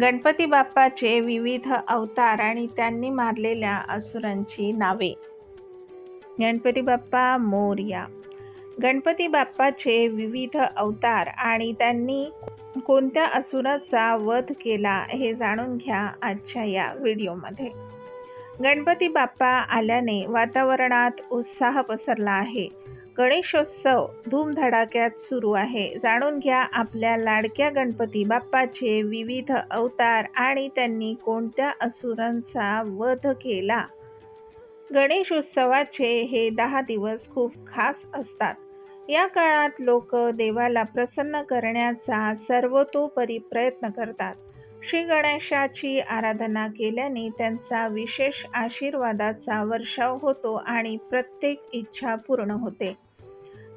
गणपती बाप्पाचे विविध अवतार आणि त्यांनी मारलेल्या असुरांची नावे. गणपती बाप्पा मोरया. गणपती बाप्पाचे विविध अवतार आणि त्यांनी कोणत्या असुराचा वध केला हे जाणून घ्या आजच्या या व्हिडिओमध्ये. गणपती बाप्पा आल्याने वातावरणात उत्साह पसरला आहे. गणेशोत्सव धूमधडाक्यात सुरू आहे. जाणून घ्या आपल्या लाडक्या गणपती बाप्पाचे विविध अवतार आणि त्यांनी कोणत्या असुरांचा वध केला. गणेशोत्सवाचे हे दहा दिवस खूप खास असतात. या काळात लोक देवाला प्रसन्न करण्याचा सर्वतोपरी प्रयत्न करतात. श्री गणेशाची आराधना केल्याने त्यांचा विशेष आशीर्वादाचा वर्षाव होतो आणि प्रत्येक इच्छा पूर्ण होते.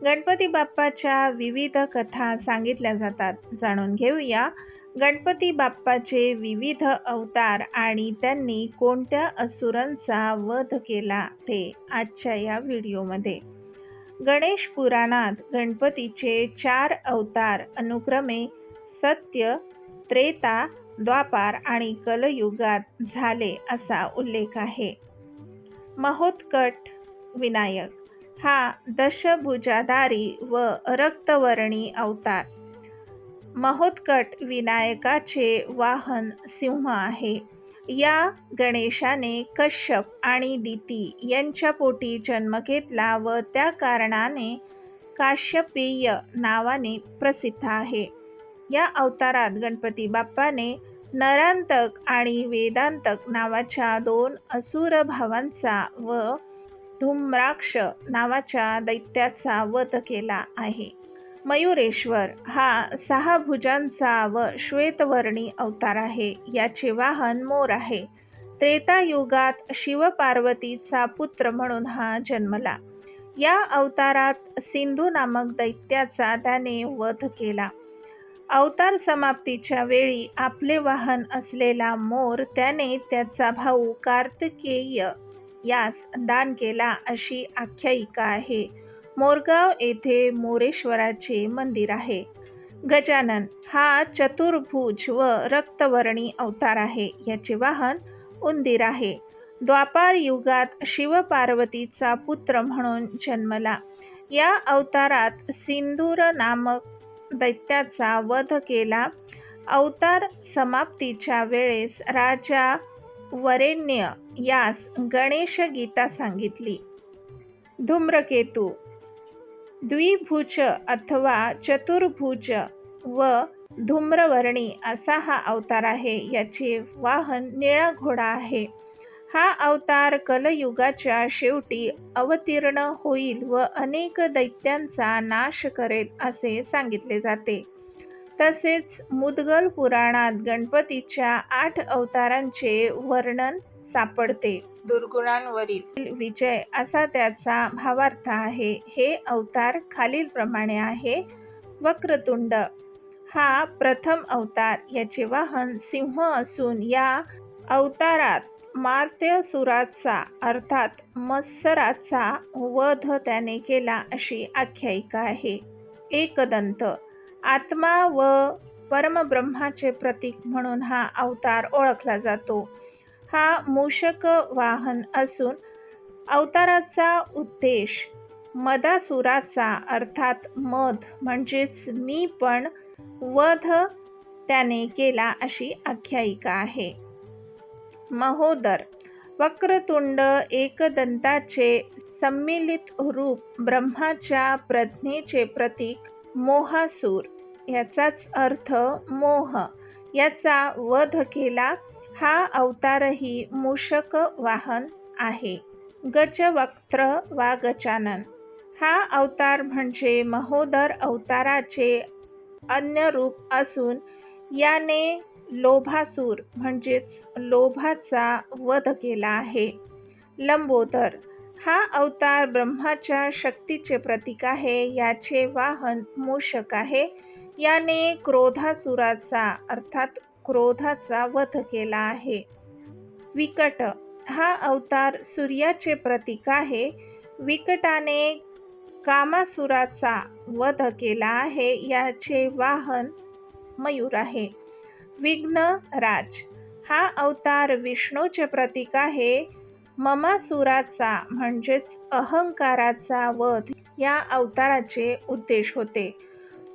गणपती बाप्पाच्या विविध कथा सांगितल्या जातात. जाणून घेऊया गणपती बाप्पाचे विविध अवतार आणि त्यांनी कोणत्या असुरांचा वध केला ते आजच्या या व्हिडिओमध्ये. गणेश पुराणात गणपतीचे चार अवतार अनुक्रमे सत्य त्रेता द्वापार आणि कलयुगात झाले असा उल्लेख आहे. महोत्कट विनायक हा दशभुजाधारी व रक्तवर्णी अवतार. महोत्कट विनायकाचे वाहन सिंह आहे. या गणेशाने कश्यप आणि दिती यांच्या पोटी जन्म घेतला व त्या कारणाने काश्यपेय नावाने प्रसिद्ध आहे. या अवतारात गणपती बाप्पाने नरांतक आणि वेदांतक नावाच्या दोन असुर भावांचा व धूम्राक्ष नावाच्या दैत्याचा वध केला आहे. मयुरेश्वर हा सहा भुजांचा व श्वेतवर्णी अवतार आहे. याचे वाहन मोर आहे. त्रेतायुगात शिवपार्वतीचा पुत्र म्हणून हा जन्मला. या अवतारात सिंधू नामक दैत्याचा त्याने वध केला. अवतार समाप्तीच्या वेळी आपले वाहन असलेला मोर त्याने त्याचा भाऊ कार्तिकेय यास दान केला अशी आख्यायिका आहे. मोरगाव येथे मोरेश्वराचे मंदिर आहे. गजानन हा चतुर्भुज व रक्तवर्णी अवतार आहे. याचे वाहन उंदीर आहे. द्वापार युगात शिवपार्वतीचा पुत्र म्हणून जन्मला. या अवतारात सिंदूर नामक दैत्याचा वध केला. अवतार समाप्तीच्या वेळेस राजा वरेण्य यास गणेश गीता सांगितली. धूम्रकेतू द्विभुज अथवा चतुर्भुज व धूम्रवर्णी असा हा अवतार आहे. याचे वाहन निळा घोडा आहे. हा अवतार कलयुगाच्या शेवटी अवतीर्ण होईल व अनेक दैत्यांचा नाश करेल असे सांगितले जाते. तसेच मुदगल पुराणात गणपतीच्या आठ अवतारांचे वर्णन सापडते. दुर्गुणांवरील विजय असा त्याचा भावार्थ आहे. हे अवतार खालीलप्रमाणे आहे. वक्रतुंड. हा प्रथम अवतार. याचे वाहन सिंह असून या अवतारात मार्त्यसुराचा अर्थात मत्सराचा वध त्याने केला अशी आख्यायिका आहे. एकदंत आत्मा व परमब्रह्माचे प्रतीक म्हणून हा अवतार ओळखला जातो. हा मूषक वाहन असून अवताराचा उद्देश मदासुराचा अर्थात मध म्हणजेच मी पण वध त्याने केला अशी आख्यायिका आहे. महोदर वक्रतुंड एकदंताचे सम्मिलित रूप ब्रह्माच्या प्रज्ञेचे प्रतीक मोहासूर. याचाच अर्थ मोह. याचा वध केला हा अवतारही मूषक वाहन आहे. गजवक्त्र वा गजानन. हा अवतार म्हणजे महोदर अवताराचे अन्य रूप असून याने लोभासूर म्हणजेच लोभाचा वध केला आहे. लंबोदर हा अवतार ब्रह्माच्या शक्तीचे प्रतीक आहे याचे वाहन मूषक आहे. याने क्रोधासुराचा अर्थात क्रोधाचा वध केला आहे. विकट हा अवतार सूर्याचे प्रतीक आहे. विकटाने कामासुराचा वध केला आहे याचे वाहन मयूर आहे. विघ्न राज हा अवतार विष्णूचे प्रतीक आहे. ममासुराचा म्हणजेच अहंकाराचा वध या अवताराचे उद्देश होते.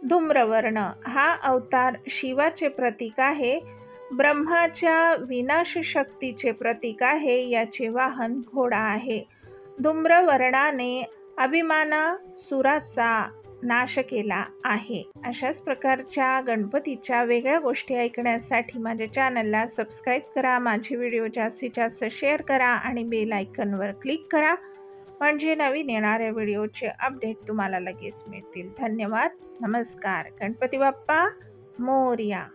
धूम्रवर्ण हा अवतार शिवाचे प्रतीक आहे. ब्रह्माच्या विनाश शक्तीचे प्रतीक आहे याचे वाहन घोडा आहे. धूम्रवर्णाने अभिमानासुराचा नाश केला आहे. अशाच प्रकारच्या गणपतीच्या वेगळ्या गोष्टी ऐकण्यासाठी माझ्या चॅनलला सबस्क्राईब करा. माझे व्हिडिओ जास्तीत जास्त शेअर करा आणि बेल आयकनवर क्लिक करा. म्हणजे नवीन येणाऱ्या व्हिडिओचे अपडेट तुम्हाला लगेच मिळतील. धन्यवाद. नमस्कार. गणपती बाप्पा मोर्या.